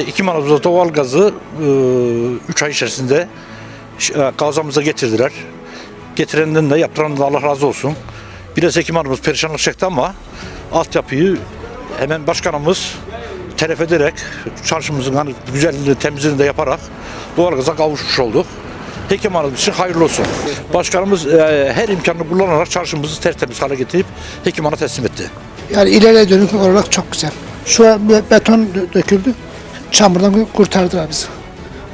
Ekim ayımızda doğal gazı 3 ay içerisinde e, gazamıza getirdiler. Getirenden de yaptırandan da Allah razı olsun. Biraz Ekim ayımız perişanlık çekti ama altyapıyı hemen başkanımız telef ederek çarşımızın hani güzelliğini temizliğini de yaparak doğalgaza kavuşmuş olduk. Ekim ayımız için hayırlı olsun. Başkanımız e, her imkanını kullanarak çarşımızı tertemiz hale getirip Ekim ayına teslim etti. Yani ileriye dönük olarak çok güzel. Şu an be- beton dö- döküldü. Çamurdan kurtardılar bizi.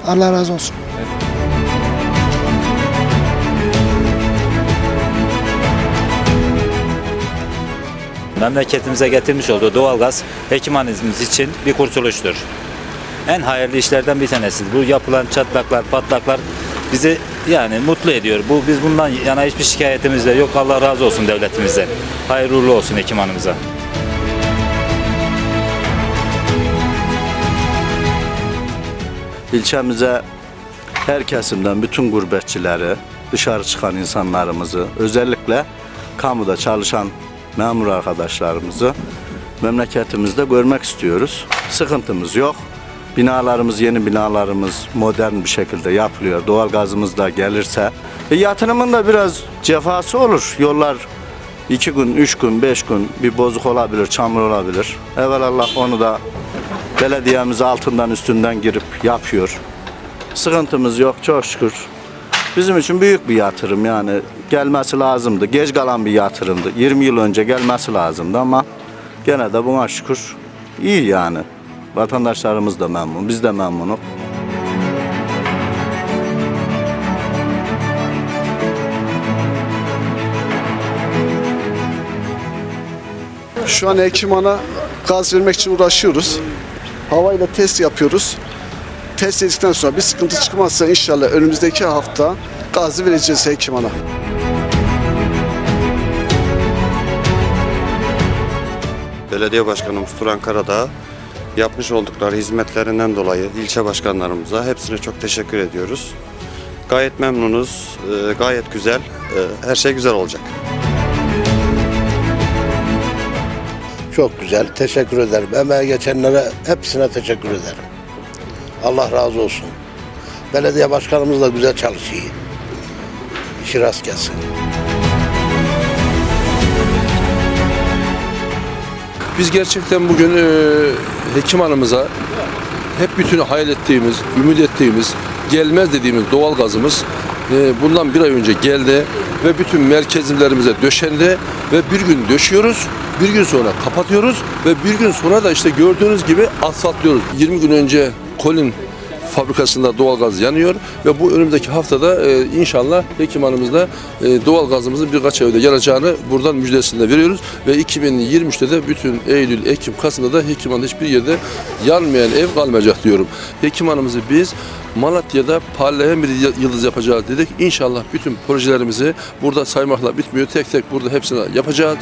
Allah razı olsun. memleketimize getirmiş olduğu doğalgaz hekimanizmimiz için bir kurtuluştur. En hayırlı işlerden bir tanesidir. Bu yapılan çatlaklar, patlaklar bizi yani mutlu ediyor. Bu biz bundan yana hiçbir şikayetimiz de yok. Allah razı olsun devletimizden. Hayırlı olsun hekimanımıza. İlçemize her kesimden bütün gurbetçileri, dışarı çıkan insanlarımızı, özellikle kamuda çalışan memur arkadaşlarımızı memleketimizde görmek istiyoruz. Sıkıntımız yok. Binalarımız, yeni binalarımız modern bir şekilde yapılıyor. Doğalgazımız da gelirse. E, yatırımın da biraz cefası olur. Yollar iki gün, üç gün, beş gün bir bozuk olabilir, çamur olabilir. Evvelallah onu da belediyemiz altından üstünden girip yapıyor. Sıkıntımız yok çok şükür. Bizim için büyük bir yatırım yani gelmesi lazımdı. Geç kalan bir yatırımdı. 20 yıl önce gelmesi lazımdı ama gene de buna şükür iyi yani. Vatandaşlarımız da memnun, biz de memnunuz. Şu an Ekimana gaz vermek için uğraşıyoruz. Havayla test yapıyoruz. Test edildikten sonra bir sıkıntı çıkmazsa inşallah önümüzdeki hafta gazı vereceğiz Ekimana. Belediye Başkanımız Turan Karadağ yapmış oldukları hizmetlerinden dolayı ilçe başkanlarımıza hepsine çok teşekkür ediyoruz. Gayet memnunuz, e, gayet güzel, e, her şey güzel olacak. Çok güzel. Teşekkür ederim. Emeğe geçenlere hepsine teşekkür ederim. Allah razı olsun. Belediye başkanımız da güzel çalışıyor. İşi rast gelsin. Biz gerçekten bugün e, hekim hanımıza hep bütün hayal ettiğimiz, ümit ettiğimiz, gelmez dediğimiz doğal gazımız bundan bir ay önce geldi ve bütün merkezlerimize döşendi ve bir gün döşüyoruz, bir gün sonra kapatıyoruz ve bir gün sonra da işte gördüğünüz gibi asfaltlıyoruz. 20 gün önce Kolin fabrikasında doğalgaz yanıyor ve bu önümüzdeki haftada e, inşallah Hekim Hanımızda e, doğalgazımızın birkaç evde yanacağını buradan müjdesini de veriyoruz ve 2023'te de bütün Eylül, Ekim, Kasım'da da Hekim Hanım'da hiçbir yerde yanmayan ev kalmayacak diyorum. Hekim Hanım'ızı biz Malatya'da parlayan bir yıldız yapacağız dedik. İnşallah bütün projelerimizi burada saymakla bitmiyor. Tek tek burada hepsini yapacağız.